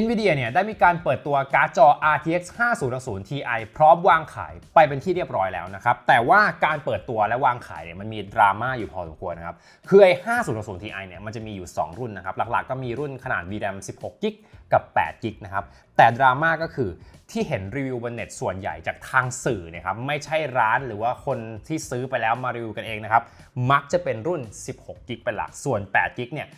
NVIDIA เนี่ยได้มีการเปิดตัวการ์ดจอ RTX 5060 Ti พร้อมวางขายไปเป็นที่เรียบร้อยแล้วนะครับ แต่ว่าการเปิดตัวและวางขายเนี่ยมันมีดราม่าอยู่พอสมควรนะครับ คือไอ้5060 Ti เนี่ยมันจะมีอยู่ 2 รุ่นนะครับ หลักๆก็มีรุ่นขนาด VRAM 16 g b กับ8 g b นะครับ แต่ดราม่าก็คือที่เห็นรีวิวบนเน็ตส่วนใหญ่จากทางสื่อนะครับไม่ใช่ร้านหรือว่าคนที่ซื้อไปแล้วมารีวิวกันเองนะครับมักจะเป็นรุ่น 16 g b เป็นหลักส่วน8 g b เนี่ย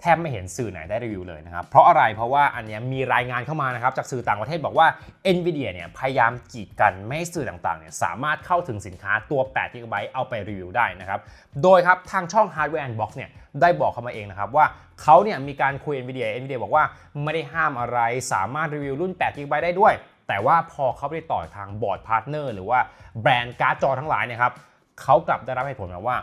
แทบไม่เห็นสื่อไหนได้รีวิวเลยนะครับ เพราะอะไรเพราะว่าอันเนี้ยมีรายงานเข้ามานะครับจากสื่อต่างประเทศบอกว่า NVIDIA เนี่ยพยายามกีดกันไม่ให้สื่อต่างๆเนี่ยสามารถเข้าถึงสินค้าตัว8 g b เอาไปรีวิวได้นะครับ โดยครับทางช่อง Hardware Unbox เนี่ยได้บอกเข้ามาเองนะครับว่าเขาเนี่ยมีการคุย NVIDIA NVIDIA บอกว่าไม่ได้ห้ามอะไรสามารถรีวิวรุ่น8 g b ได้ด้วย แต่ว่าพอเขาไปต่อทางบอร์ดพาร์ทเนอร์หรือว่าแบรนด์การ์ดจอทั้งหลายเนี่ยครับเขากลับได้รับเหตุผลมาว่า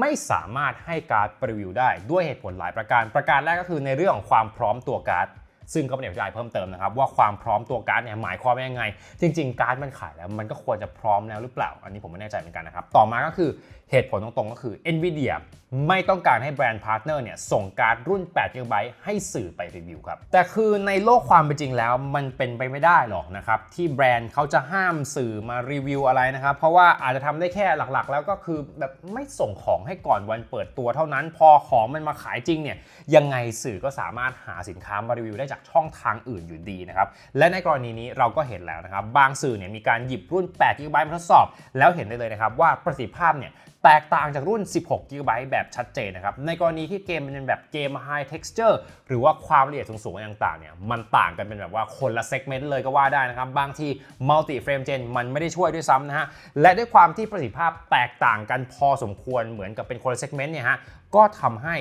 ไม่สามารถให้การ์ดรีวิวได้ด้วยเหตุผลหลายประการ ประการแรกก็คือในเรื่องของความพร้อมตัวการ์ด ซึ่งก็ไม่ได้อธิบายเพิ่มเติมนะครับว่าความพร้อมตัวการ์ดเนี่ยหมายความว่ายังไง จริง ๆ การ์ดมันขายแล้วมันก็ควรจะพร้อมแล้วหรือเปล่า อันนี้ผมไม่แน่ใจเหมือนกันนะครับ ต่อมาก็คือเหตุผลตรงๆ ก็คือ NVIDIA ไม่ต้องการให้แบรนด์พาร์ทเนอร์เนี่ยส่งการ์ดรุ่น8 GB ให้สื่อไปรีวิวครับ แต่คือในโลกความเป็นจริงแล้วมันเป็นไปไม่ได้หรอกนะครับ ที่แบรนด์เขาจะห้ามสื่อมารีวิวอะไรนะครับ เพราะว่าอาจจะทำได้แค่หลักๆ แล้วก็คือแบบไม่ส่งของให้ก่อนวันเปิดตัวเท่านั้น พอของมันมาขายจริงเนี่ยยังไงสื่อก็สามารถหาสินค้ามารีวิวได้จากช่องทางอื่นอยู่ดีนะครับ และในกรณีนี้เราก็เห็นแล้วนะครับ บางสื่อเนี่ยมีการหยิบรุ่น8 GB มาทดสอบ แล้วเห็นได้เลยนะครับว่าประสิทธิภาพเนี่ยแตกต่างจากรุ่น 16 g b แบบชัดเจนนะครับ ในกรณีที่เกมมันเป็นแบบเกม High Texture หรือว่าความละเอียดสูงๆต่างๆเนี่ยมันต่างกันเป็นแบบว่าคนละเซกเมนต์เลยก็ว่าได้นะครับ บางที Multi Frame Gen มันไม่ได้ช่วยด้วยซ้ำนะฮะ และด้วยความที่ประสิทธิภาพแตกต่างกันพอสมควรเหมือนกับเป็นคนละเซกเมนต์เนี่ยฮะก็ทำให้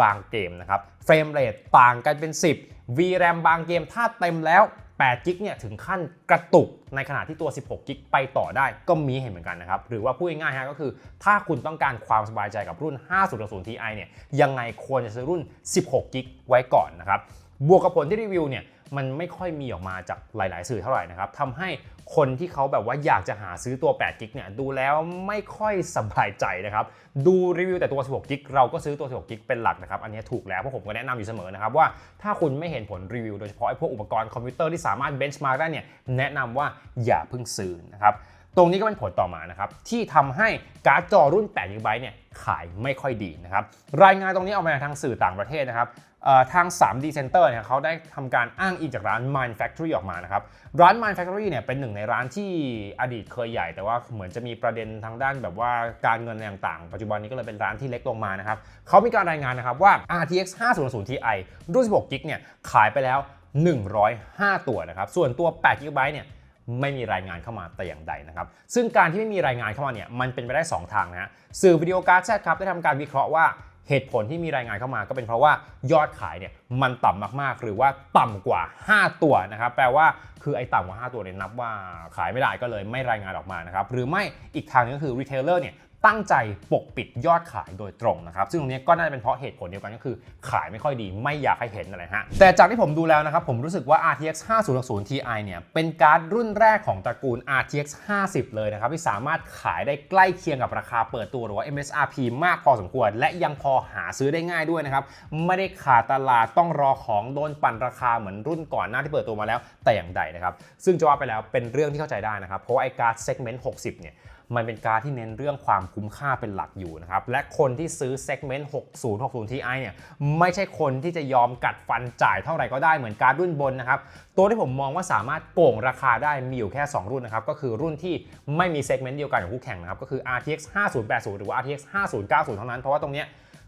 บางเกมนะครับ เฟรมเรทต่างกันเป็น 10 VRAM บางเกมถ้าเต็มแล้ว8กิกเนี่ยถึงขั้นกระตุกในขณะที่ตัว 16กิกไปต่อได้ก็มีเห็นเหมือนกันนะครับ หรือว่าพูดง่ายๆฮะก็คือ ถ้าคุณต้องการความสบายใจกับรุ่น 5 0 0 Ti เนี่ยยังไงควรจะซื้อรุ่น 16กิกไว้ก่อนนะครับ บวกกับผลที่รีวิวเนี่ยมันไม่ค่อยมีออกมาจากหลาย ๆ สื่อเท่าไหร่นะครับทำให้คนที่เขาแบบว่าอยากจะหาซื้อตัว8กิกเนี่ยดูแล้วไม่ค่อยสบายใจนะครับดูรีวิวแต่ตัว 16กิกเราก็ซื้อตัว 16กิกเป็นหลักนะครับอันนี้ถูกแล้วเพราะผมก็แนะนำอยู่เสมอนะครับว่าถ้าคุณไม่เห็นผลรีวิวโดยเฉพาะไอ้พวกอุปกรณ์คอมพิวเตอร์ที่สามารถเบนช์มาร์กได้เนี่ยแนะนำว่าอย่าเพิ่งซื้อนะครับตรงนี้ก็เป็นผลต่อมานะครับที่ทำให้การ์ดจอรุ่น8 GB เนี่ย ขายไม่ค่อยดีนะครับ รายงานตรงนี้ออกมาทางสื่อต่างประเทศนะครับทาง 3D Center เนี่ยเขาได้ทำการอ้างอิงจากร้าน Mind Factory ออกมานะครับ ร้าน Mind Factory เนี่ยเป็นหนึ่งในร้านที่อดีตเคยใหญ่ แต่ว่าเหมือนจะมีประเด็นทางด้านแบบว่าการเงินอะไรต่างๆ ปัจจุบันนี้ก็เลยเป็นร้านที่เล็กลงมานะครับเขามีการรายงานนะครับว่า RTX 500 Ti รุ่น 16 g b เนี่ยขายไปแล้ว 105 ตัวนะครับ ส่วนตัว8 GB เนี่ย ไม่มีรายงานเข้ามาแต่อย่างใดนะครับ ซึ่งการที่ไม่มีรายงานเข้ามาเนี่ยมันเป็นไปได้ 2 ทางนะฮะสื่อวิดีโอการ์ดแชทครับได้ทำการวิเคราะห์ว่าเหตุผลที่มีรายงานเข้ามาก็เป็นเพราะว่ายอดขายเนี่ยมันต่ำมากๆ หรือว่าต่ำกว่า 5 ตัวนะครับแปลว่าคือไอ้ต่ำกว่า 5 ตัวเนี่ยนับว่าขายไม่ได้ก็เลยไม่รายงานออกมานะครับหรือไม่อีกทางนึงก็คือรีเทลเลอร์เนี่ย ตั้งใจปกปิดยอดขายโดยตรงนะครับซึ่งตรงนี้ก็น่าจะเป็นเพราะเหตุผลเดียวกันก็คือ ขายไม่ค่อยดีไม่อยากให้เห็นอะไรฮะแต่จากที่ผมดูแล้วนะครับผมรู้สึกว่า RTX 5060 Ti เนี่ยเป็นการ์ดรุ่นแรกของตระกูล RTX 50 เลยนะครับที่สามารถขายได้ใกล้เคียงกับราคาเปิดตัวหรือว่า MSRP มากพอสมควร และยังพอหาซื้อได้ง่ายด้วยนะครับไม่ได้ขาดตลาดต้องรอของโดนปั่นราคาเหมือนรุ่นก่อนหน้าที่เปิดตัวมาแล้วแต่อย่างใดนะครับซึ่งจะว่าไปแล้วเป็นเรื่องที่เข้าใจได้นะครับเพราะไอ้การ์ด segment 60เนี่ยมันเป็นการที่เน้นเรื่องความคุ้มค่าเป็นหลักอยู่นะครับ และคนที่ซื้อ segment 6060 Ti เนี่ยไม่ใช่คนที่จะยอมกัดฟันจ่ายเท่าไหร่ก็ได้เหมือนการรุ่นบนนะครับ ตัวที่ผมมองว่าสามารถโก่งราคาได้มีอยู่แค่ 2 รุ่นนะครับ ก็คือรุ่นที่ไม่มี segment เดียวกันกับคู่แข่งนะครับ ก็คือ RTX 5080 หรือว่า RTX 5090 เท่านั้นเพราะว่าตรงเนี้ย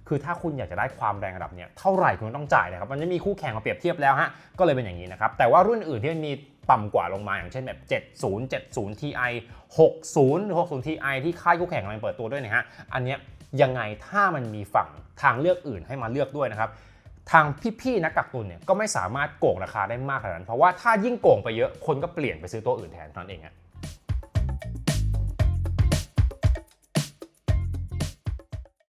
คือถ้าคุณอยากจะได้ความแรงระดับเนี้ยเท่าไหร่คุณต้องจ่ายนะครับมันจะมีคู่แข่งมาเปรียบเทียบแล้วฮะก็เลยเป็นอย่างนี้นะครับแต่ว่ารุ่นอื่นที่มันมีต่ำกว่าลงมาอย่างเช่นแบบ 70 70 Ti 60หรือ60 Ti ที่ค่ายคู่แข่งกำลังเปิดตัวด้วยนะฮะอันเนี้ยยังไงถ้ามันมีฝั่งทางเลือกอื่นให้มาเลือกด้วยนะครับทางพี่ๆนักกักตุนเนี่ยก็ไม่สามารถโกงราคาได้มากขนาดนั้น เพราะว่าถ้ายิ่งโกงไปเยอะคนก็เปลี่ยนไปซื้อตัวอื่นแทนนั้นเองอะ